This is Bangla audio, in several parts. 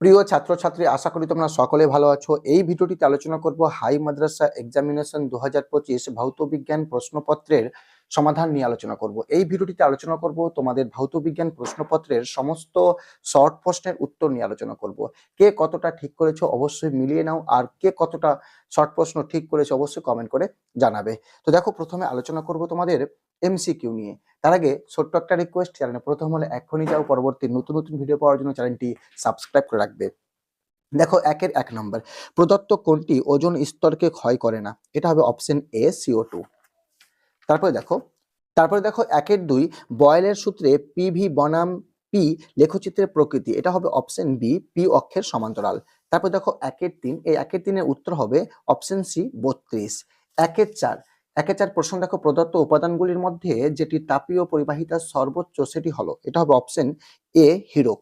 প্রিয় ছাত্রছাত্রী, আশা করি তোমরা সকলে ভালো আছো। এই ভিডিওটিতে আলোচনা করব হাই মাদ্রাসা এক্সামিনেশন দু হাজার পঁচিশ ভৌত বিজ্ঞান প্রশ্নপত্রের সমাধান নিয়ে আলোচনা করব। এই ভিডিওটিতে আলোচনা করব তোমাদের ভৌত বিজ্ঞান প্রশ্নপত্রের সমস্ত শর্ট প্রশ্নের উত্তর নিয়ে আলোচনা করব। কে কতটা ঠিক করেছ অবশ্যই মিলিয়ে নাও, আর কে কতটা শর্ট প্রশ্ন ঠিক করেছ অবশ্যই কমেন্ট করে জানাবে। তো দেখো, প্রথমে আলোচনা করব তোমাদের এমসিকিউ নিয়ে। তার আগে ছোট্ট একটা রিকোয়েস্ট চ্যানেলে প্রথম হলে এখনই যাও, পরবর্তী নতুন নতুন ভিডিও পাওয়ার জন্য চ্যানেলটি সাবস্ক্রাইব করে রাখবে। দেখো, একের এক নম্বর প্রদত্ত কোনটি ওজন স্তরকে ক্ষয় করে না। এটা হবে অপশন এ সিও টু তারপরে দেখো তারপরে দেখো, একের দুই, বয়েলের সূত্রে পিভি বনাম পি লেখচিত্রের প্রকৃতি। এটা হবে অপশন বি পি অক্ষের সমান্তরাল। তারপর দেখো, একের তিন, এই একের তিনের উত্তর হবে অপশন সি বত্রিশ। একের চার একের চার প্রশ্ন দেখো প্রদত্ত উপাদানগুলির মধ্যে যেটি তাপীয় পরিবাহিতা সর্বোচ্চ, সেটি হলো, এটা হবে অপশন এ হিরোক।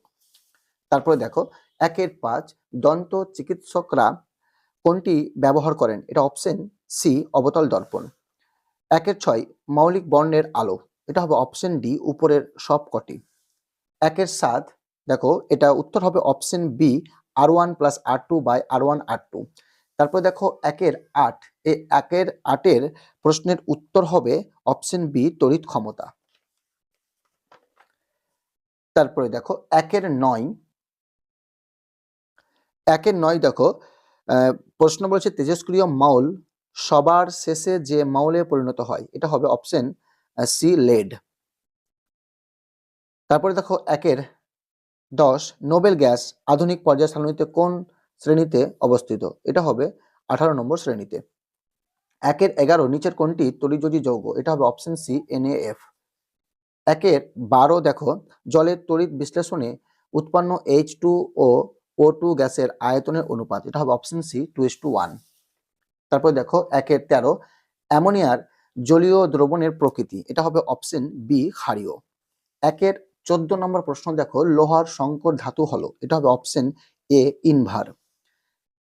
তারপরে দেখো, একের পাঁচ, দন্ত চিকিৎসকরা কোনটি ব্যবহার করেন? এটা অপশন সি অবতল দর্পণ। একের ছয়, মৌলিক বর্ণের আলো। এটা হবে অপশন ডি উপরের সব কটি একের সাত, দেখো, এটা উত্তর হবে option B R one plus R two by R one R two তারপরে দেখো একের আট। এই একের আটের প্রশ্নের উত্তর হবে অপশন বি তড়িৎ ক্ষমতা। তারপরে দেখো একের নয়। একের নয় দেখো প্রশ্ন বলেছে তেজস্ক্রিয় মাউল সবার শেষে যে মাউলে পরিণত হয়, এটা হবে অপশন সি লেড তারপরে দেখো একের দশ, নোবেল গ্যাস আধুনিক পর্যায় সারণীতে কোন শ্রেণীতে অবস্থিত। এটা হবে আঠারো নম্বর শ্রেণীতে। একের এগারো, নিচের কোনটি? তড়িৎযোজী যৌগ। এটা হবে অপশন সি এনএএফ একের বারো, দেখো, জলের তড়িৎ বিশ্লেষণে উৎপন্ন H two O O two গ্যাসের আয়তনের অনুপাত। এটা হবে option C two is to one তারপর দেখো, একের তেরো, অ্যামোনিয়ার জলীয় দ্রবণের প্রকৃতি। এটা হবে অপশন বি ক্ষারীয়। একের চোদ্দ নম্বর প্রশ্ন দেখো, লোহার সংকর ধাতু হলো। এটা হবে অপশন এ ইনভার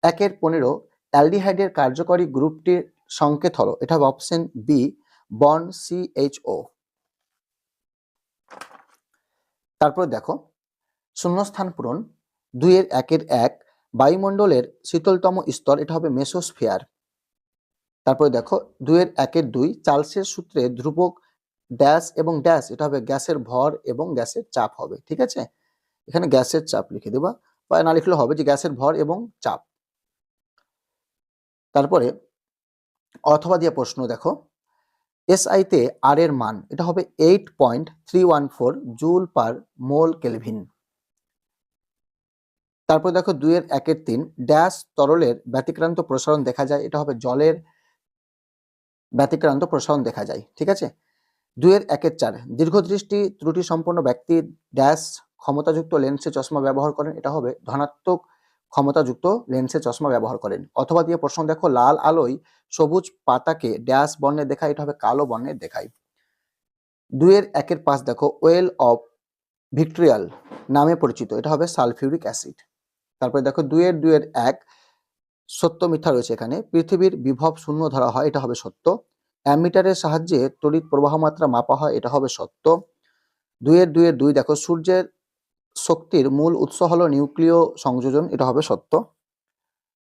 একের পনেরো অ্যালডিহাইডের কার্যকরী গ্রুপটির সংকেত হলো, এটা হবে অপশন বি, বন সি এইচ ও। তারপর দেখো, শূন্যস্থান পূরণ, দুইয়ের একের এক, বায়ুমণ্ডলের শীতলতম স্তর, এটা হবে মেসোস্ফিয়ার। তারপরে দেখো, দুইয়ের একের দুই, চার্লসের সূত্রে ধ্রুবক ড্যাশ এবং ড্যাশ, এটা হবে গ্যাসের ভর এবং গ্যাসের চাপ হবে, ঠিক আছে? এখানে গ্যাসের চাপ লিখে দেবা, বা না লিখলে হবে যে গ্যাসের ভর এবং চাপ। তারপরে অথবা দিয়ে প্রশ্ন দেখো। এসআইতে আর এর মান, এটা হবে eight point three one four joule per mole kelvin তারপর দেখো দুইয়ের একের তিন ড্যাশ তরলের ব্যতিক্রান্ত প্রসারণ দেখা যায়, এটা হবে জলের ব্যতিক্রান্ত প্রসারণ দেখা যায়, ঠিক আছে? দুইয়ের একের চার দীর্ঘদৃষ্টি ত্রুটি সম্পন্ন ব্যক্তি ড্যাশ ক্ষমতাযুক্ত লেন্সে চশমা ব্যবহার করেন, এটা হবে ধনাত্মক ক্ষমতাযুক্ত লেন্সে চশমা ব্যবহার করেন। অথবা দিয়ে প্রশ্ন দেখো, লাল আলোয় সবুজ পাতাকে ড্যাশ বর্ণে দেখায়, এটা হবে কালো বর্ণে দেখায়। দুইয়ের একের পাঁচ দেখো, ওয়েল অফ ভিক্টোরিয়াল নামে পরিচিত, এটা হবে সালফিউরিক অ্যাসিড। তারপরে দেখো, দুইয়ের দুইয়ের এক, সত্য মিথ্যা রয়েছে এখানে, পৃথিবীর বিভব শূন্য ধরা হয়, এটা হবে সত্য। অ্যামিটারের সাহায্যে তড়িৎ প্রবাহ মাত্রা মাপা হয়, এটা হবে সত্য। দুইয়ের দুইয়ের দুই দেখো, সূর্যের শক্তির মূল উৎস হলো নিউক্লিয় সংযোজন, এটা হবে সত্য।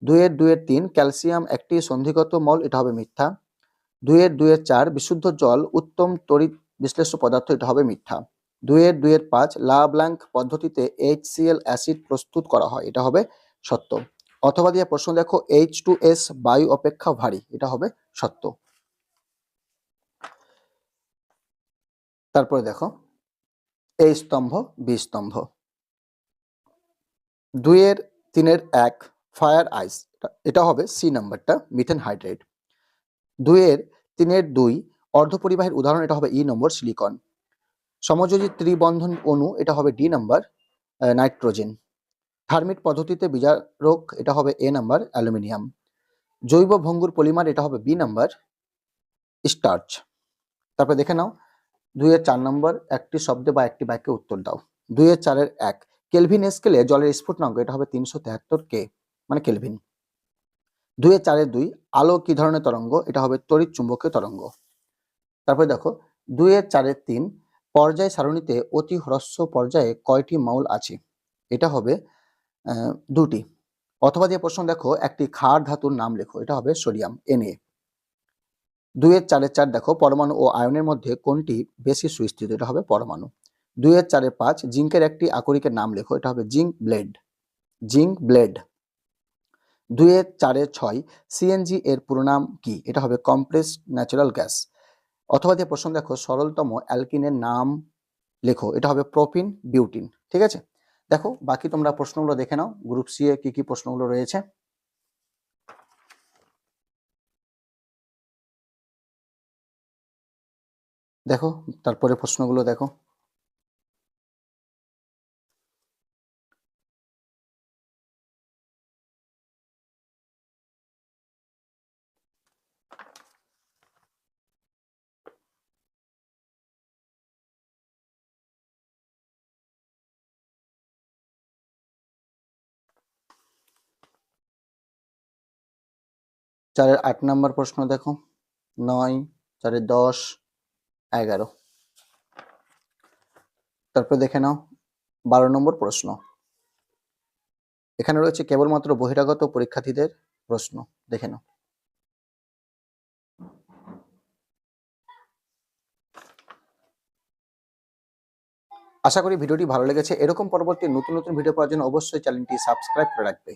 দুইয়ের দুইয়ের তিন, ক্যালসিয়াম একটি সন্ধিগত মল, এটা হবে মিথ্যা। দুইয়ের দুইয়ের চার, বিশুদ্ধ জল, উত্তম তড়িৎ বিশ্লেষ্য পদার্থ, এটা হবে মিথ্যা। দুইয়ের দুইয়ের পাঁচ লা ব্ল্যাঙ্ক পদ্ধতিতে এইচসিএল অ্যাসিড প্রস্তুত করা হয়, এটা হবে সত্য। অথবা দিয়ে প্রশ্ন দেখো এইচ টু এস বায়ু অপেক্ষা ভারী, এটা হবে সত্য। তারপরে দেখো এই স্তম্ভ, বি স্তম্ভ। দুইয়ের, তিনের এক ফায়ার আইস এটা হবে সি নাম্বারটা মিথেন হাইড্রেট দুইয়ের, তিনের দুই, অর্ধপরিবাহীর উদাহরণ, এটা হবে ই নম্বর সিলিকন সমযোজী ত্রিবন্ধন অণু, এটা হবে ডি নাম্বার নাইট্রোজেন থার্মিট পদ্ধতিতে বিজারক এটা হবে এ নাম্বার অ্যালুমিনিয়াম জৈব ভঙ্গুর পলিমার, এটা হবে বি নাম্বার স্টার্চ তারপরে দেখে নাও দুইয়ের চার নম্বর, একটি শব্দে বা একটি বাক্যে উত্তর দাও। দুইয়ের চারের এক, কেলভিন স্কেলে জলের স্ফুটনাঙ্ক, এটা হবে তিনশো তেহাত্তর কে মানে কেলভিন। দুইয়ের চারের দুই, আলো কি ধরনের তরঙ্গ, এটা হবে তড়িৎ চুম্বকীয় তরঙ্গ। তারপরে দেখো, দুইয়ের চারের তিন, পর্যায় সারণীতে অতি হ্রস্ব পর্যায়ে কয়টি মাউল আছে? এটা হবে দুটি। অথবা যে প্রশ্ন দেখো, একটি ক্ষার ধাতুর নাম লেখো, এটা হবে সোডিয়াম এনএ দুইয়ের চারের চার দেখো, পরমাণু ও আয়নের মধ্যে কোনটি বেশি সুস্থিত? এটা হবে পরমাণু। দুইয়ের চারের পাঁচ, জিঙ্কের একটি আকরিকের নাম লেখো, এটা হবে জিঙ্ক ব্লেড। Zinc blade. দুইয়ের চারের ছয় সিএনজি এর পুরো নাম কি? এটা হবে কম্প্রেস ন্যাচারাল গ্যাস। অথবা যে প্রশ্ন দেখো, সরলতম অ্যালকিনের নাম লেখো, এটা হবে প্রোপিন, বিউটিন, ঠিক আছে? দেখো, বাকি তোমরা প্রশ্নগুলো দেখে নাও, গ্রুপ সি এ কি কি প্রশ্নগুলো রয়েছে। দেখো তারপরে প্রশ্নগুলো দেখো। চারের আট নম্বর প্রশ্ন দেখো। নয় চারের দশ এগারো। তারপরে দেখে নাও, বারো নম্বর প্রশ্ন। এখানে রয়েছে কেবলমাত্র বহিরাগত পরীক্ষার্থীদের প্রশ্ন, দেখে নাও। আশা করি ভিডিওটি ভালো লেগেছে। এরকম পরবর্তী নতুন নতুন ভিডিও পাওয়ার জন্য অবশ্যই চ্যানেলটি সাবস্ক্রাইব করে রাখবে।